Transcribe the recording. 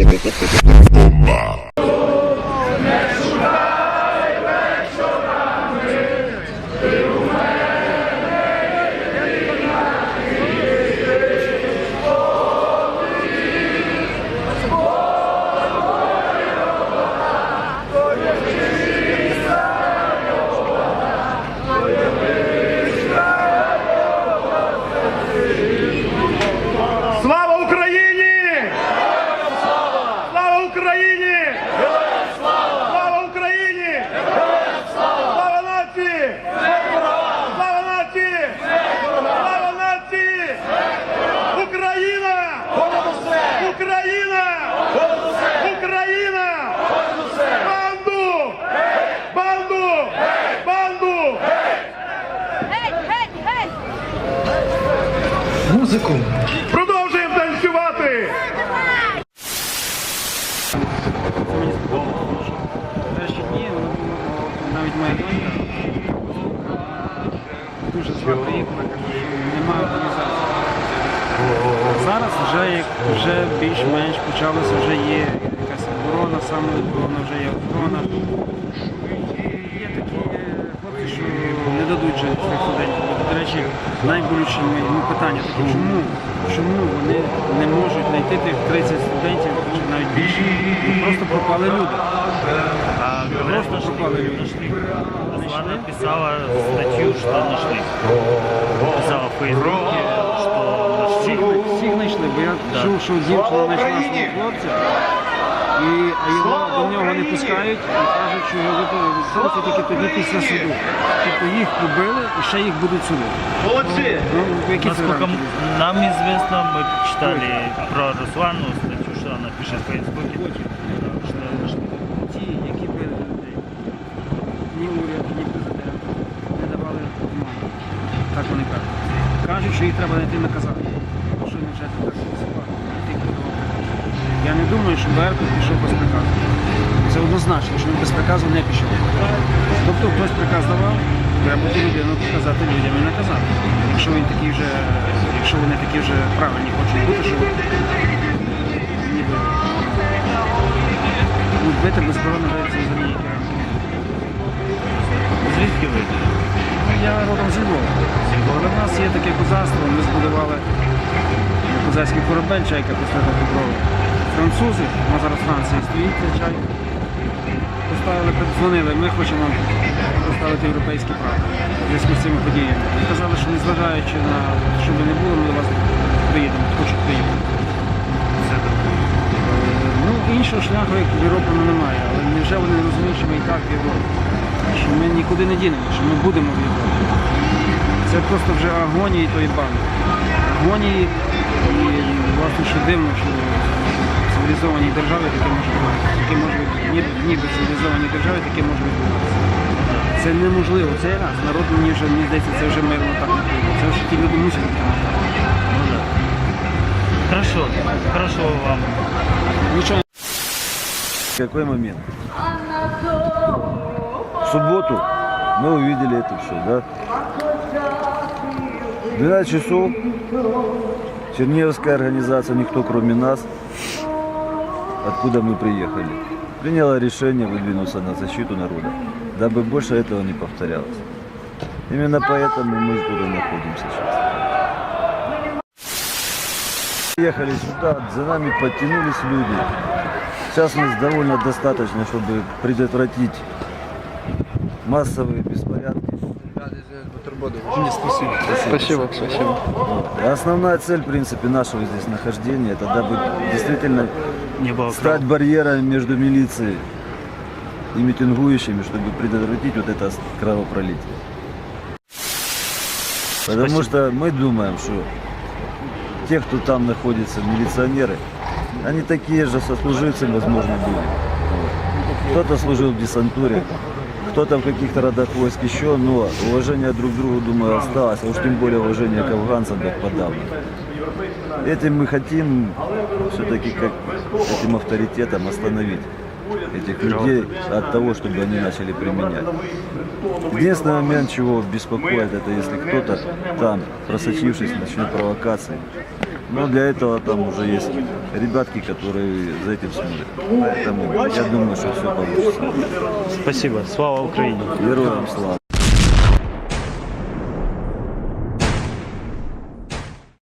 Слава Музику. Продовжуємо танцювати! навіть моя донька дуже зла приїхала і немає організації. Зараз вже, як вже більш-менш почалося, вже є якась оборона, самооборона, вже є охорона. Є такі е, хлопці, що не дадуть жити цих речі, найболюче ну, питання чому? Чому вони не можуть знайти тих 30 студентів чи навіть більше? Ну, Просто пропали люди. Просто попали люди. Руслана писала статью, что нашли. Писала в Фейсбуке, что нашли. всіх знайшли, бо я чув, що дівчина знайшла свого хлопця, і, а його до нього не пускають і кажуть, що його випустили тільки тоді після суду. Тобто їх побили і ще їх будуть судити. Молодці! Ну, які це Насколько рамки? м- нам известно, мы читали про Руслану статью, что она пишет в Фейсбуке, что Ті, які били людей, ні уряд, ні президент не давали допомоги. Так вони кажуть. Кажуть, що їх треба знайти наказати. Що не вже так голосувати. Тих, хто давав приказ. Я не думаю, що Беркут пішов без приказу. Це однозначно, що він без приказу не пішов. Тобто хтось приказ давав, треба ту людину показати людям і наказати. Якщо він такий вже, якщо вони такі вже правильні хочуть бути, що ніби ну, бити безборонно це взагалі яке. звідки ви? Я родом з Львова. Але в нас є таке козацтво, ми збудували козацький корабель чайка після Петрова. Французи, вона зараз Франції стоїть, чайка. Поставили, дзвонили, ми хочемо поставити європейські права в зв'язку з цими подіями. І казали, що незважаючи на що би не було, ми до вас приїдемо, хочуть приїхати. Ну, іншого шляху, як в Європу, ну, немає. Але невже вони не розуміють, що ми і так в Європі? Що ми нікуди не дінемо, що ми будемо в Європі. Це просто вже агонії тої банди. Агонії і власне що дивно, що цивілізованій державі таке може бути. Таке може бути. Ніби, ніби в цивілізованій державі таке може відбуватися. Це неможливо. Цей раз народ мені вже мені здається, це вже мирно так не. Це вже ті люди мусять допомагати. Ну. Хорошо, хорошо вам. Звичайно. Какой момент? В субботу мы увидели это все, да? 12 часов Чернеговская организация, никто кроме нас, откуда мы приехали, приняла решение выдвинуться на защиту народа, дабы больше этого не повторялось. Именно поэтому мы тут и находимся сейчас. Приехали сюда, за нами подтянулись люди. Сейчас нас довольно достаточно, чтобы предотвратить массовые беспорядки. Спасибо. Спасибо, спасибо. Вот. И Основная цель, в принципе, нашего здесь нахождения, это дабы действительно Не было стать барьером между милицией и митингующими, чтобы предотвратить вот это кровопролитие. Потому что мы думаем, что те, кто там находится, милиционеры, они такие же сослуживцы, возможно, были. Кто-то служил в десантуре, кто-то в каких-то родах войск еще, но уважение друг к другу, думаю, осталось, а уж тем более уважение к афганцам, так подавно. Этим мы хотим все-таки как этим авторитетом остановить этих людей от того, чтобы они начали применять. Единственный момент, чего беспокоит, это если кто-то там, просочившись, начнет провокации Но для этого там уже есть ребятки, которые за этим смотрят. Поэтому я думаю, что все получится. Спасибо. Слава Україні. Героям слава.